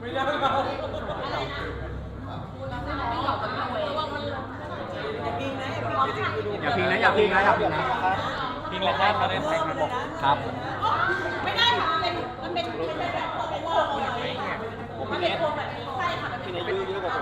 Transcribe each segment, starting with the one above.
ไม่ยากเรา อย่าพิงนะอย่าพิงนะอย่าพิงนะ พิงเลยครับเขาได้แทงกมาบอกครับไม่ได้ค่ะมันเป็นมันเป็นแบบเป็นโคทมันเป็นโปรแบบใช่ค่ะมันเป็นเป็นอีกรอบ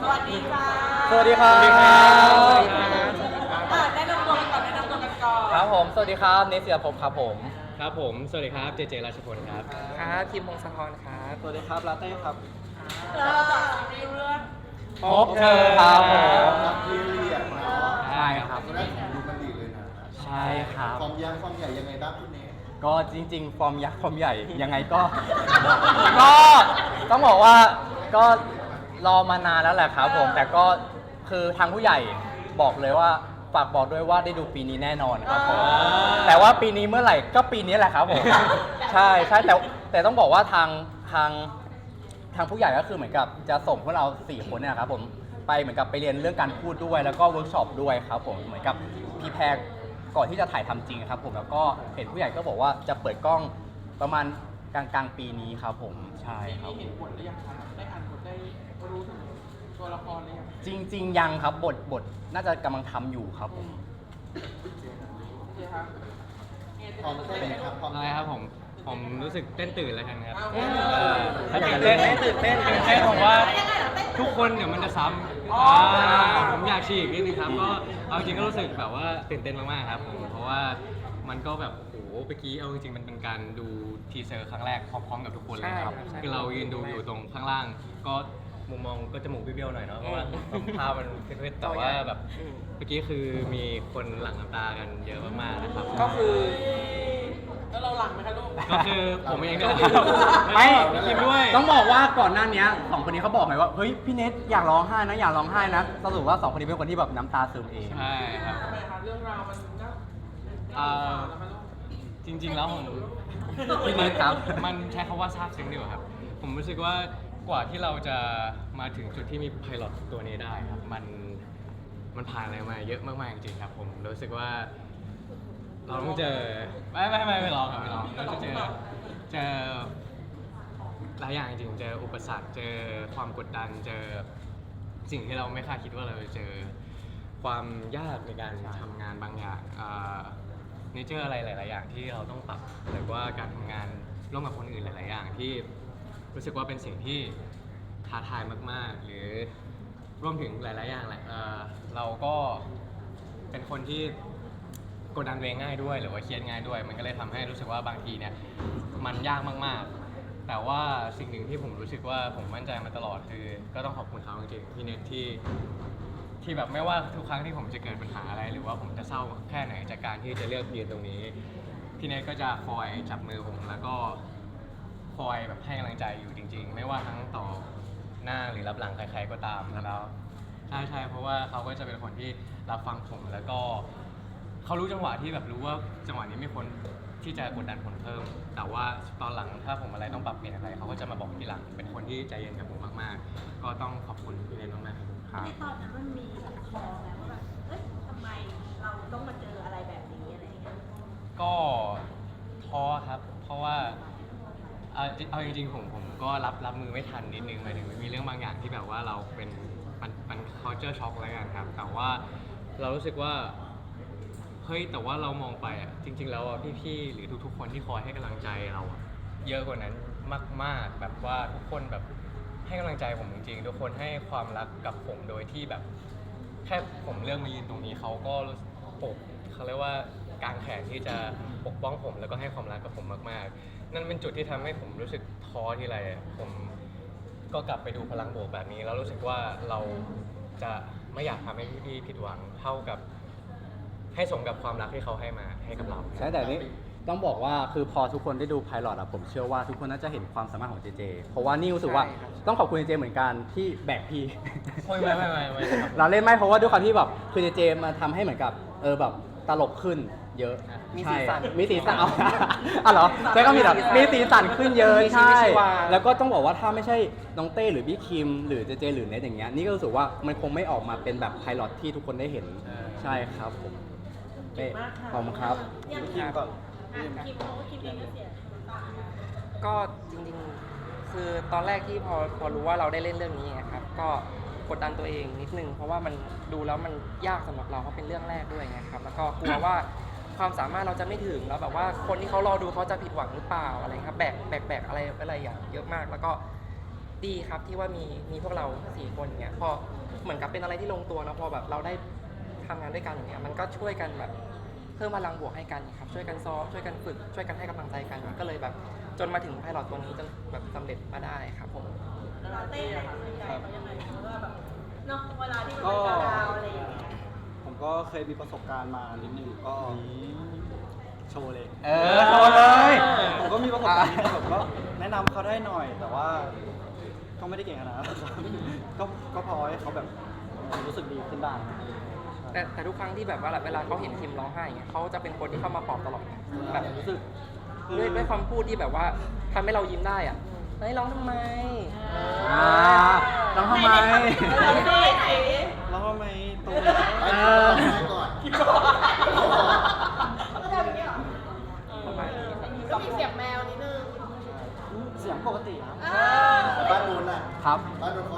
สวัสดีจ้าสวัสดีครับ ได้นำตัวกันก่อนได้นำตัวกันก่อน ครับผม สวัสดีครับ เนเสือพบครับผม ครับผม สวัสดีครับ เจเจราชพลครับ ครับทีมพงศธรครับสวัสดีครับลาเต้ครับเราจะในเรื่องพบเธอครับผมรับพีเรียดเนาะใช่ครับตอนแรกผมดูมันดีเลยนะ ใช่ครับความยาวความใหญ่ยังไงบ้างคุณเนสก็จริง ๆ ฟอร์มยักษ์ฟอร์มใหญ่ยังไงก็ ก็ต้องบอกว่าก็รอมานานแล้วแหละครับผม แต่ก็คือทางผู้ใหญ่บอกเลยว่า ฝากบอกด้วยว่าได้ดูปีนี้แน่นอนครับผมอ่า แต่ว่าปีนี้เมื่อไหร่ก็ปีนี้แหละครับผม ใช่ใช่แต่แต่ต้องบอกว่าทางทางทางผู้ใหญ่ก็คือเหมือนกับจะส่งพวกเราสี่คนเนี่ยครับผมไปเหมือนกับไปเรียนเรื่องการพูดด้วย แล้วก็เวิร์กช็อปด้วยครับผมเหมือนกับพีแพรก่อนที่จะถ่ายทำจริงครับผมแล้วก็เห็นผู้ใหญ่ก็บอกว่าจะเปิดกล้องประมาณกลางกลางๆปีนี้ครับผมใช่ครับ เห็นบทหรือยังครับได้อ่านบทได้รู้ถึง ตัวละครหรือยังจริง ๆ ยังครับบทบทน่าจะกำลังทำอยู่ครับผม โอเคครับพร้อมแค่ไหนครับพร้อมอะไรครับผม ผมรู้สึกเต้นตื่นแล้วกันครับเอ้าเออถ้าตื่นเต้นไหมตื่นเต้นตื่นเต้นผมว่า ทุกคนเดี๋ยวมันจะซ้ำอ๋ออ่าผมอยากฉีกนิดนึงครับ ก็เอาจริงก็รู้สึกแบบว่าตื่นเต้นมากๆครับผม เพราะว่ามันก็แบบโอ้โหเมื่อกี้เอาจริงๆมันเป็นการดูทีเซอร์ครั้งแรกพร้อมๆกับทุกคนเลยนะครับ คือเรายืนดูอยู่ตรงข้างล่าง ก็ มุมมองก็จมูกเบี้ยวๆหน่อยเนาะเพราะว่าภาพมันเผ็ดๆแต่ว่าแบบเมื่อกี้คือมีคนหลั่งน้ำตากันเยอะมากๆนะครับ ก็คือ แล้วเราหลังไหมครับลูก ก็คือผมเองก็ไม่คิดด้วย ต้องบอกว่าก่อนหน้านี้สองคนนี้เขาบอกไหมว่าเฮ้ยพี่เนทอยากร้องไห้นะอยากร้องไห้นะสรุปว่าสองคนนี้เป็นคนที่แบบน้ำตาซึมเองใช่ครับทำไมครับเรื่องราวมันก็เอ่อแล้วมันลูกจริง ๆ แล้วผมพี่เนทครับมันใช้คำว่าซาบซึ้งดีกว่าครับ ผมรู้สึกว่า กว่าที่เราจะมาถึงจุดที่มีไพลอตตัวนี้ได้ครับ มันมันผ่านอะไรมาเยอะมาก ๆ จริงๆครับผมรู้สึกว่า เราต้องเจอไม่ไม่ไม่ไม่ลองครับไม่ลองเราจะเจอเจอหลายอย่างจริงๆเจออุปสรรคเจอความกดดันเจอสิ่งที่เราไม่คาดคิดว่าเราจะเจอความยากในการทำงานบางอย่างเนเจอร์อะไรหลาย ๆ อย่างที่เราต้องปรับหรือว่าการทำงานร่วมกับคนอื่นหลาย ๆ อย่างที่ รู้สึกว่าเป็นสิ่งที่ท้าทายมาก ๆ หรือรวมถึงหลาย ๆ อย่างแหละเอ่อเราก็เป็นคนที่กดดันตัวเองง่ายด้วย หรือว่าเครียดง่ายด้วย มันก็เลยทำให้รู้สึกว่าบางทีเนี่ยมันยากมาก ๆ แต่ว่าสิ่งหนึ่งที่ผมรู้สึกว่าผมมั่นใจมาตลอดคือ ก็ต้องขอบคุณเขาจริงๆพี่เน็ตที่ที่แบบไม่ว่าทุกครั้งที่ผมจะเกิดปัญหาอะไร หรือว่าผมจะเศร้าแค่ไหนจากการที่จะเลือกยืนตรงนี้พี่เน็ตก็จะคอยจับมือผมแล้วก็ คอยแบบให้กำลังใจอยู่จริง ๆ ไม่ว่าทั้งต่อหน้าหรือรับหลังใคร ๆก็ตามแล้วใช่ใช่เพราะว่าเขาก็จะเป็นคนที่รับฟังผมแล้วก็เขารู้จังหวะที่แบบรู้ว่าจังหวะนี้ไม่ควรที่จะกดดันคนเพิ่ม แต่ว่าตอนหลังถ้าผมอะไรต้องปรับเปลี่ยนอะไรเขาก็จะมาบอกทีหลัง เป็นคนที่ใจเย็นกับผมมากๆ ก็ต้องขอบคุณพี่เนนมากๆครับ ในตอนนั้นมันมีแบบมองไหมว่าแบบเอ้ยทำไมเราต้องมาเจออะไรแบบนี้อะไรอย่างเงี้ยก็ท้อครับ เพราะว่า เอาเอาจริงๆผมผมก็รับรับมือไม่ทันนิดนึงหมายถึงมันมีเรื่องบางอย่างที่แบบว่าเราเป็นมันมัน culture shock แล้วกันครับ แต่ว่าเรารู้สึกว่า เฮ้ยแต่ว่าเรามองไปอะจริง ๆ แล้วอะพี่ๆหรือทุกๆ คนที่คอยให้กำลังใจเราอะเยอะกว่านั้นมาก ๆ แบบว่าทุกคนแบบให้กำลังใจผมจริงๆ ทุกคนให้ความรักกับผมโดยที่แบบ แค่ผมเลือกมายืนตรงนี้เขาก็ปกเขาเรียกว่า กางแขนที่จะปกป้องผมแล้วก็ให้ความรักกับผมมากๆ นั่นเป็นจุดที่ทำให้ผมรู้สึกท้อทีไรอะผมก็กลับไปดูพลังบวกแบบนี้ แล้วรู้สึกว่าเราจะไม่อยากทำให้พี่ๆผิดหวังเท่ากับ ให้สมกับความรักที่เขาให้มาให้กับเรา ใช่แต่นี่ต้องบอกว่าคือพอทุกคนได้ดูไพลอตอะผมเชื่อว่าทุกคนน่าจะเห็นความสามารถของเจเจ เพราะว่านี่รู้สึกว่าใช่ครับ ต้องขอบคุณเจเจเหมือนกันที่แบกพี่ ไม่ไม่ไม่ไม่ไม่ครับ เราเล่นไม่เพราะว่าด้วยความที่แบบคือเจเจมาทำให้เหมือนกับเออแบบตลกขึ้น เยอะมีใช่สีสันมีสีสันเอาอะเหรอใช่ก็มีแบบมีสีสันขึ้นเยอะมีชีวิตใช่ ชีวา แล้วก็ต้องบอกว่าถ้าไม่ใช่น้องเต้หรือพี่คิม หรือเจเจหรือเนทอย่างเงี้ยนี่ก็รู้สึกว่ามันคงไม่ออกมาเป็นแบบไพลอตที่ทุกคนได้เห็นใช่ใช่ครับผมเต้มากค่ะขอบคุณครับ อย่างคิมก่อนอะคิมเขาก็คิมเองก็เสียน้ำตาก็จริงๆ คือตอนแรกที่พอพอรู้ว่าเราได้เล่นเรื่องนี้ไงครับ ก็กดดันตัวเองนิดนึง เพราะว่ามันดูแล้วมันยากสำหรับเราเพราะเป็นเรื่องแรกด้วยไงครับ แล้วก็กลัวว่า ความสามารถเราจะไม่ถึงแล้วแบบว่าคนที่เขารอดูเขาจะผิดหวังหรือเปล่าอะไรครับแบกแบกแบกอะไรอะไรอย่างเยอะมากแล้วก็ดีครับที่ว่ามีมีพวกเราสี่คนอย่างเงี้ยพอเหมือนกับเป็นอะไรที่ลงตัวนะพอแบบเราได้ทำงานด้วยกันอย่างเงี้ยมันก็ช่วยกันแบบเพิ่มพลังบวกให้กันครับช่วยกันซ้อมช่วยกันฝึกช่วยกันให้กำลังใจกันก็เลยแบบจนมาถึงไพลอตตัวนี้จนแบบสำเร็จมาได้ครับผมเราเต้นอะไรใจเขายังไงว่าแบบเนาะเวลาที่มันเป็นดาวอะไรอย่างเงี้ย ก็เคยมีประสบการณ์มานิดนึงก็โชว์เลย เออโชว์เลย ผมก็มีประสบการณ์นิดนึงผมก็แนะนำเขาได้หน่อย แต่ว่าก็ไม่ได้เก่งขนาดนั้นครับก็ก็พอให้เขาแบบรู้สึกดีขึ้นได้แต่แต่ทุกครั้งที่แบบว่าเวลาเขาเห็นคิมร้องไห้เนี่ยเขาจะเป็นคนที่เข้ามาปลอบตลอดแบบรู้สึกคือด้วยด้วยคำพูดที่แบบว่าทำให้เรายิ้มได้อะเฮ้ยร้องทำไม อ่าน้องทำไมไหนไหนไหนแล้วทำไมตรงไปเอก่อน อ ไปก่อน ก็ทำอย่างนี้เหรอ ประมาณนี้ครับ ก็มีเสียงแมวนิดนึง เสียงปกติครับ อ่า แต่บ้านนู้นน่ะ ครับ บ้านนู้นเขา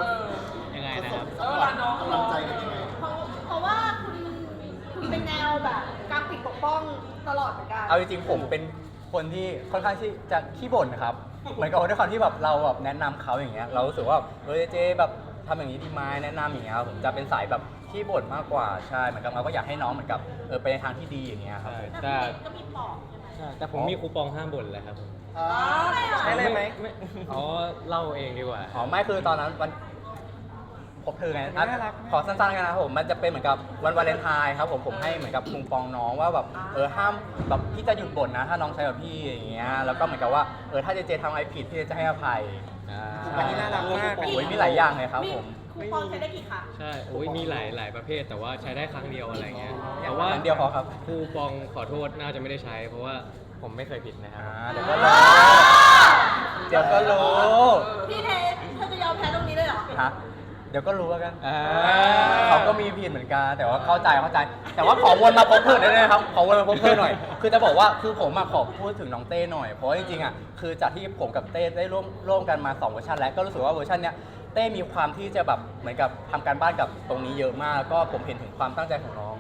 ยังไง เขา นะ ส่ ค ง รับ กำลังใจกันยังไง เพราะเพราะว่าคุณคุณเป็นแนวแบบการปิดปกป้องตลอด เหมือนกันเอาจริงๆผมเป็นคนที่ค่อนข้างที่จะขี้บ่นนะครับเหมือนกับว่าด้วยความที่แบบเราแบบแนะนำเขาอย่างเงี้ยเรารู้สึกว่าเออเจแบบทำอย่างนี้ดีไหมแนะนำอย่างเงี้ยครับผมจะเป็นสายแบบขี้บ่นมากกว่าใช่เหมือนกับเราก็อยากให้น้องเหมือนกับเออไปในทางที่ดีอย่างเงี้ยครับใช่แต่แต่ก็มีปอกใช่ไหมใช่แต่ผมมีคูปองห้ามบ่นเลยครับผมอ่าใช่เลยไหม อ๋อเล่าเองดีกว่า อ๋อไม่คือตอนนั้นวัน พบเธอไงอะน่ารักขอสั้นๆกันนะครับผมมันจะเป็นเหมือนกับวันวาเลนไทน์ครับผมผมให้เหมือนกับคุงปองน้องว่าแบบเออห้ามแบบพี่จะหยุดบ่นนะ ถ้าน้องใช้กับพี่อย่างเงี้ยแล้วก็เหมือนกับว่าเออถ้าเจเจทำอะไรผิดพี่จะให้อภัยอ่าอันนี้น่ารักมาก โอ้ยมีหลายอย่างเลยครับผม คูปองใช้ได้กี่ครั้งใช่โอ้ยมีหลายหลายประเภทแต่ว่าใช้ได้ครั้งเดียวอะไรเงี้ยแต่ว่าครั้งเดียวพอครับ คูปองขอโทษน่าจะไม่ได้ใช้ เพราะว่าผมไม่เคยผิดนะครับ อ่าเดี๋ยวก็รู้เดี๋ยวก็รู้พี่เทสเธอจะยอมแพ้ตรงนี้เลยเหรอ ฮะ เดี๋ยวก็รู้แล้วกันอ่า เขาก็มีผิดเหมือนกันแต่ว่าเข้าใจเข้าใจ แต่ว่าขอวนมาพบเพื่อนได้ไหมครับขอวนมาพบเพื่อนหน่อย คือจะบอกว่าคือผมอะขอพูดถึงน้องเต้หน่อยเพราะว่าจริงๆอะคือจากที่ผมกับเต้ได้ร่วมร่วมกันมาสองเวอร์ชันแล้วก็รู้สึกว่าเวอร์ชันเนี้ยเต้มีความที่จะแบบเหมือนกับทำการบ้านกับตรงนี้เยอะมากแล้วก็ผมเห็นถึงความตั้งใจของน้อง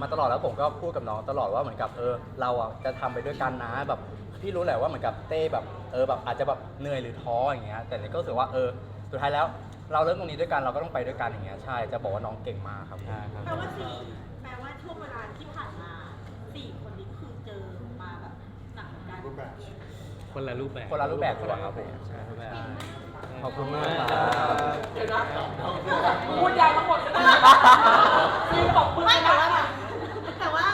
มาตลอดแล้วผมก็พูดกับน้องตลอดว่าเหมือนกับเออเราอะจะทำไปด้วยกันนะแบบพี่รู้แหละว่าเหมือนกับเต้แบบเออแบบอาจจะแบบเหนื่อยหรือท้ออย่างเงี้ยแต่เนี่ยก็รู้สึกว่าเออ สุดท้ายแล้วเราเริ่มตรงนี้ด้วยกันเราก็ต้องไปด้วยกันอย่างเงี้ยใช่จะบอกว่าน้องเก่งมากครับใช่ครับแปลว่าสี่แปลว่าช่วงเวลาที่ผ่านมาสี่คนนี้คือเจอมาแบบหนักเหมือนกันรูปแบบ คนละรูปแบบคนละรูปแบบดีกว่าครับผมใช่รูปแบบขอบคุณมากครับเดี๋ยวนะพูดยาวทั้งหมดเลยยืนตบมือ ไม่แต่ นะ ว่าแต่ว่า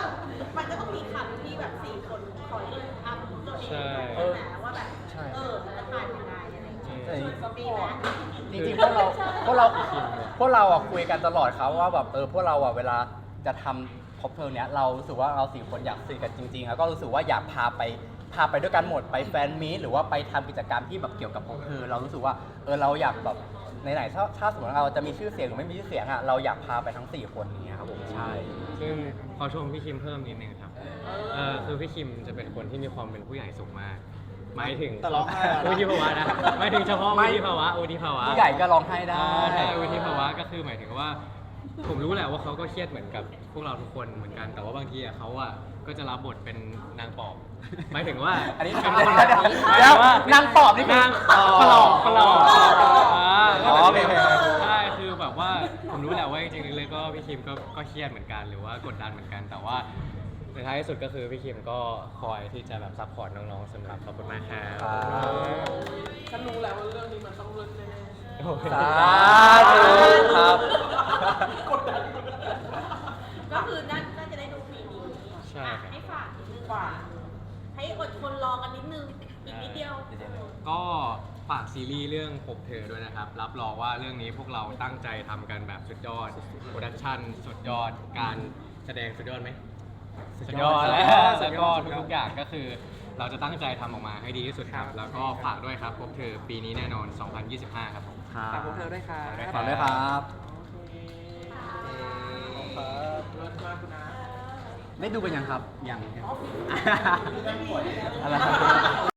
มันก็ต้องมีคำที่แบบสี่คนคอยทำตัวเองใช่ไหมว่าแบบเออจะผ่านยังไงอะไรอย่างเงี้ย ใช่ ดีไหม จริงๆพวก เราพวกเราอะคุยกันตลอดครับว่าแบบเออพวกเราอะเวลาจะทำคอปเทลเนี้ยเรารู้สึกว่าเราสี่คนอยากสนิทกันจริงๆแล้วก็รู้สึกว่าอยากพาไปพาไปด้วยกันหมดไปแฟนมีตหรือว่าไปทำกิจกรรมที่แบบเกี่ยวกับคอปเทลเรารู้สึกว่าเออเราอยากแบบไหนๆถ้าถ้าสมมติเราจะมีชื่อเสียงหรือไม่มีชื่อเสียงอะเราอยากพาไปทั้งสี่คนอย่างเงี้ยครับผมใช่ ซึ่งขอชมพี่คิมเพิ่มนิดนึงครับ เออคือพี่คิมจะเป็นคนที่มีความเป็นผู้ใหญ่สูงมาก หมายถึงแต่ร้องไห้อะนะ วุฒิภาวะนะหมายถึงเฉพาะไม่วุฒิภาวะวุฒิภาวะผู้ใหญ่ก็ร้องไห้ได้อ่าใช่วุฒิภาวะก็คือหมายถึงว่า ผมรู้แหละว่าเขาก็เครียดเหมือนกับพวกเราทุกคนเหมือนกันแต่ว่าบางทีอะเขาอะก็จะรับบทเป็นนางปอบหมายถึงว่าอันนี้เป็นเดี๋ยวหมายเดี๋ยวถึงเดี๋ยวว่านางปอบนี่คือนางอ๋อปลอกปลอกอ่าอ๋อโอเคโอเค ใช่คือแบบว่าผมรู้แหละว่าจริงๆเลยก็พี่คิมก็ก็เครียดเหมือนกันหรือว่ากดดันเหมือนกัน แต่ว่า ในท้ายที่สุดก็คือพี่คิมก็คอยที่จะแบบซัพพอร์ตน้องๆสำหรับขอบคุณมากครับครับฉันรู้แล้วว่าเรื่องนี้มันต้องเลิศแน่โอ้โหสาธุครับๆกดดันก็คือน่าน่าจะได้ดูปีนี้ใช่ครับ ให้ฝากนิดนึงฝากให้อดทนรอกันนิดนึง อีกนิดเดียว ก็ฝากซีรีส์เรื่องพบเธอด้วยนะครับ รับรองว่าเรื่องนี้พวกเราตั้งใจทำกันแบบสุดยอด โปรดักชั่นสุดยอด การแสดงสุดยอดไหม สุดยอดแล้วแล้วก็ทุกๆอย่างก็คือ เราจะตั้งใจทำออกมาให้ดีที่สุดครับแล้วก็ฝากด้วยครับพบเธอปีนี้แน่นอน 2025 ครับผมฝากพวกเธอด้วยค่ะฝากด้วยครับครับเลิศมากคุณนะได้ดูกันยังครับ ยังนั่งป่วยอะไรครับ